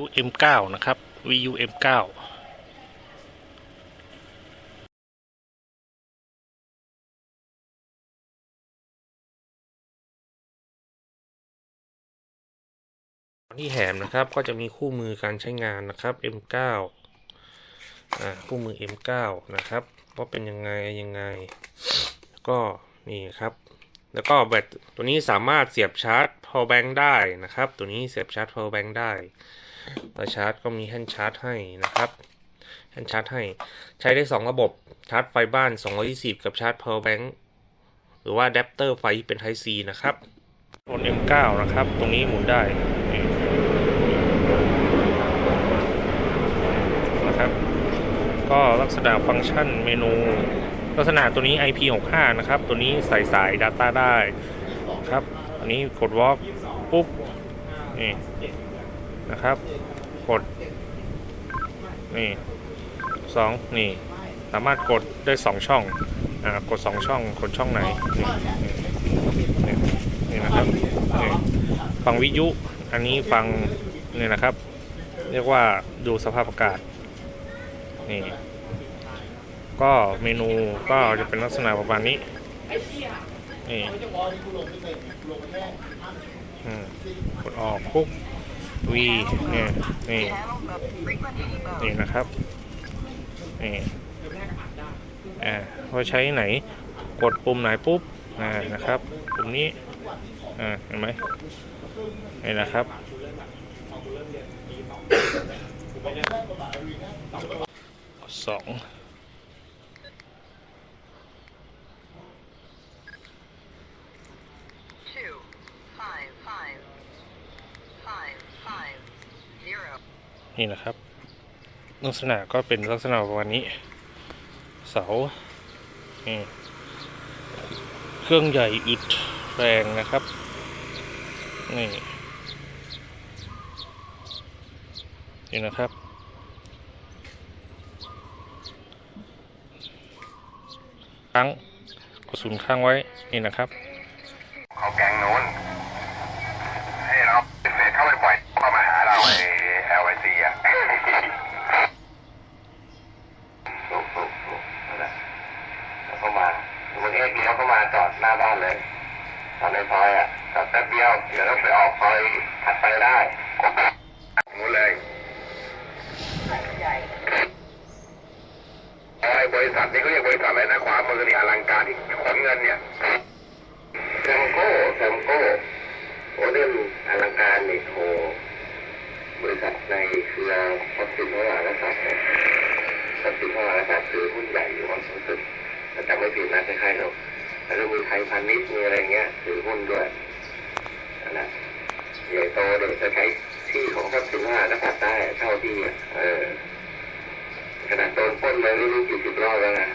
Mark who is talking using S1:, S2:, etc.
S1: UM9 นะครับ VUM9 ที่แหมนะครับก็จะมีคู่มือการใช้งานนะครับ M9 อ่าคู่มือ M9 นะครับว่าเป็นยังไงยังไง ก็นี่ครับ แล้วก็แบตตัวนี้สามารถเสียบชาร์จ power bank ได้นะครับ ตัวนี้เสียบชาร์จ power bank ได้ แล้วชาร์จก็มีแฮนด์ชาร์จให้นะครับแฮนด์ชาร์จให้ใช้ได้ 2 ระบบชาร์จไฟบ้าน 220 กับชาร์จ power bank หรือว่าอะแดปเตอร์ไฟที่เป็น Type C นะครับบน M9 นะครับ ตรงนี้หมุนได้นี่นะครับ ก็ลักษณะฟังก์ชันเมนู ลักษณะตัวนี้ IP65 นะครับ ตัวนี้ใส่สาย Data ได้ครับ อันนี้กด Walk ปุ๊บนี่ นะครับ กด นี่สองนี่ สามารถกดได้สองช่อง อ่า กดสองช่อง กดช่องไหนนี่นี่นี่นะครับนี่ฟังวิทยุ อันนี้ฟัง นี่นะครับ เรียกว่าดูสภาพอากาศ นี่ ก็เมนูก็จะเป็นลักษณะประมาณนี้ นี่อืมกดออกปุ๊บ วีเนี่ยนี่นี่นะครับนี่อ่าพอใช้ไหนกดปุ่มไหนปุ๊บอ่านะครับปุ่มนี้อ่าเห็นไหมนี่นะครับสอง นี่นะครับ ลักษณะก็เป็นลักษณะประมาณนี้ เสานี่เครื่องใหญ่อึดแรงนะครับ นี่นี่นะครับค้างกดศูนค้างไว้นี่นะครับ
S2: เขาแกงโน้น ให้เราเฟซเข้าไปบ่อยเข้ามาหาเราไอ้เอลไอซีอะถูกถูกถูกนั่นแหละแล้วเข้ามาวันนี้เดียวเข้ามา จอดหน้าบ้านเลยจอดในซอยอะจอดแป๊บเดียว เดี๋ยวต้องไปออกซอยถัดไปได้งูเลยไอ้บริษัทนี้เขาเรียกบริษัทอะไรนะขวามือนี่อลังการที่ขนเงินเนี่ยแซมโก้แซมโก้โอเรื่องอลังการนี่โทบริษัทในเครือทรัพย์สินพระมหากษัตริย์ทรัพย์สินพระมหากษัตริย์คือหุ้นใหญ่อยู่ของสุดถ้าจำไม่ผิดนะคล้ายๆเนา แล้วก็มีไทยพาณิชย์มีอะไรเงี้ยถือหุ้นด้วยนะใหญ่โตเดี๋ยวจะใช้ที่ของทรัพย์สินพระมหากษัตริย์ได้เท่าที่เออขนาดโดนป้นเลยไม่รู้กี่สิบรอบแล้วนะ